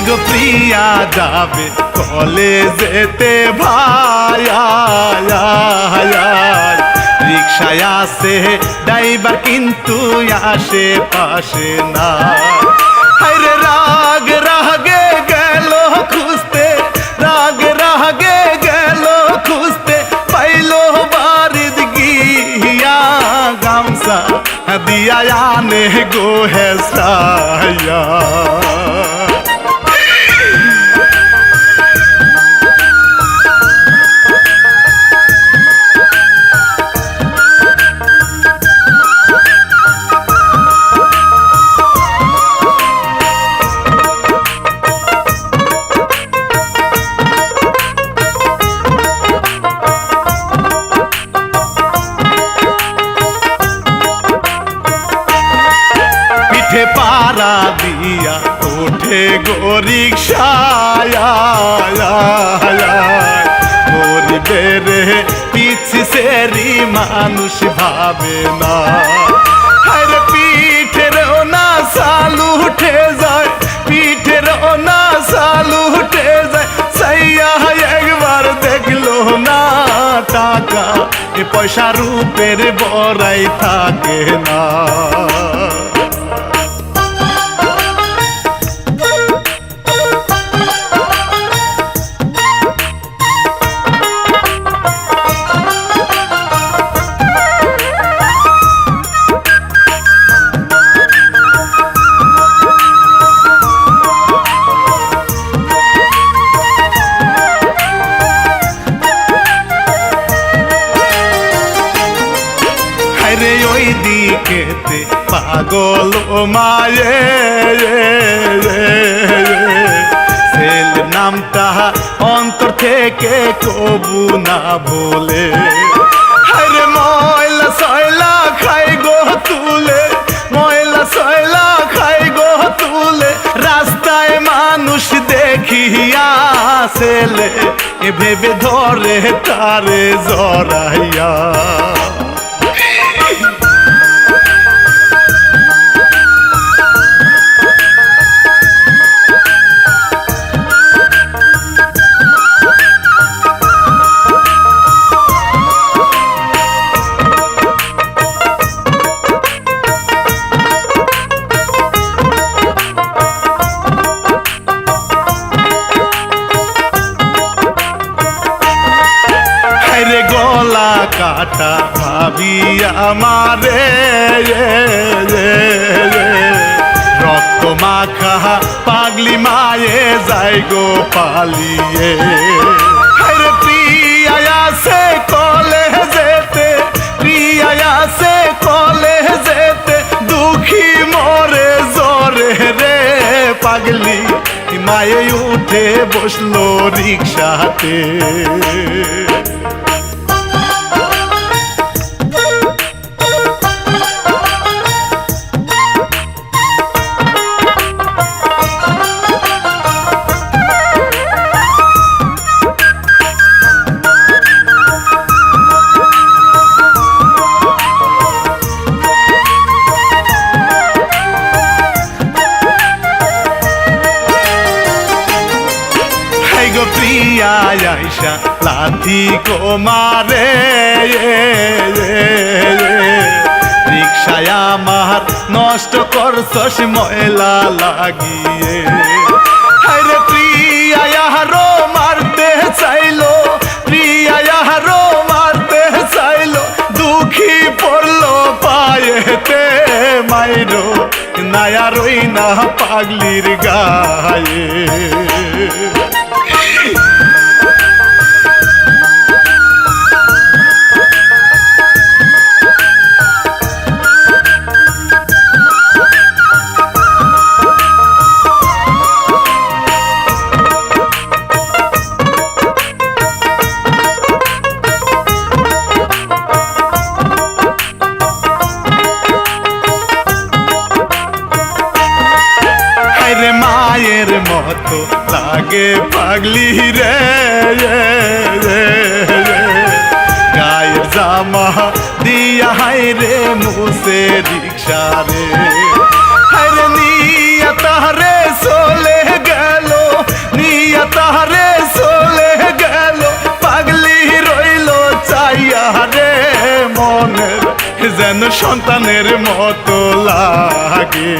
গো প্রিয়া যাবে কলেজেতে ভায়া রিক্সায় আসে ড্রাইভার কিন্তু আসে পাশে না ওঠে গো রিক্সায় গরিবের পিছি সেরি মানুষ ভাবে না। হরে পিঠের না সালু উঠে যায়, পিঠের না সালু উঠে যায়। সাইয়া একবার দেখল না টাকা পয়সা রূপের বড়াই থাকে না। পাগল ও মায়ে সেল নামটা অন্তর থেকে কবু না ভোলে। হায়রে ময়লা সয়লা খাই গো তুলে, ময়লা সয়লা খাই গো তুলে। রাস্তায় মানুষ দেখিয়া সেলে ভেবে ধরে তারে জরাইয়া কাটা ভাবি আমারে রক্ত মাখা পাগলি মায়ে যাই গো পালিয়ে। কলে যেতে কলে যেতে, দুঃখী মরে জরে রে পাগলি। মায়ে উঠে বসল রিক্সাতে? গো প্রিয়া আইসা লাথি গো মারে রিক্সায় আমার নষ্ট করছস ময়লা লাগিয়ে। হায়রে প্রিয়া হারো মারতে চাইলো। প্রিয়া হারো মারতে চাইলো। দুঃখী পড়ল পায়েতে মাইরো। নায়া রই না পাগলির গায়ে। পাগলি রে গায়ের জামা দিয়া হাই রে মুসে রিক্সা রে। তাহারে পাগলি রইল চাইয়া রে যেন সন্তানের মতো লাগে।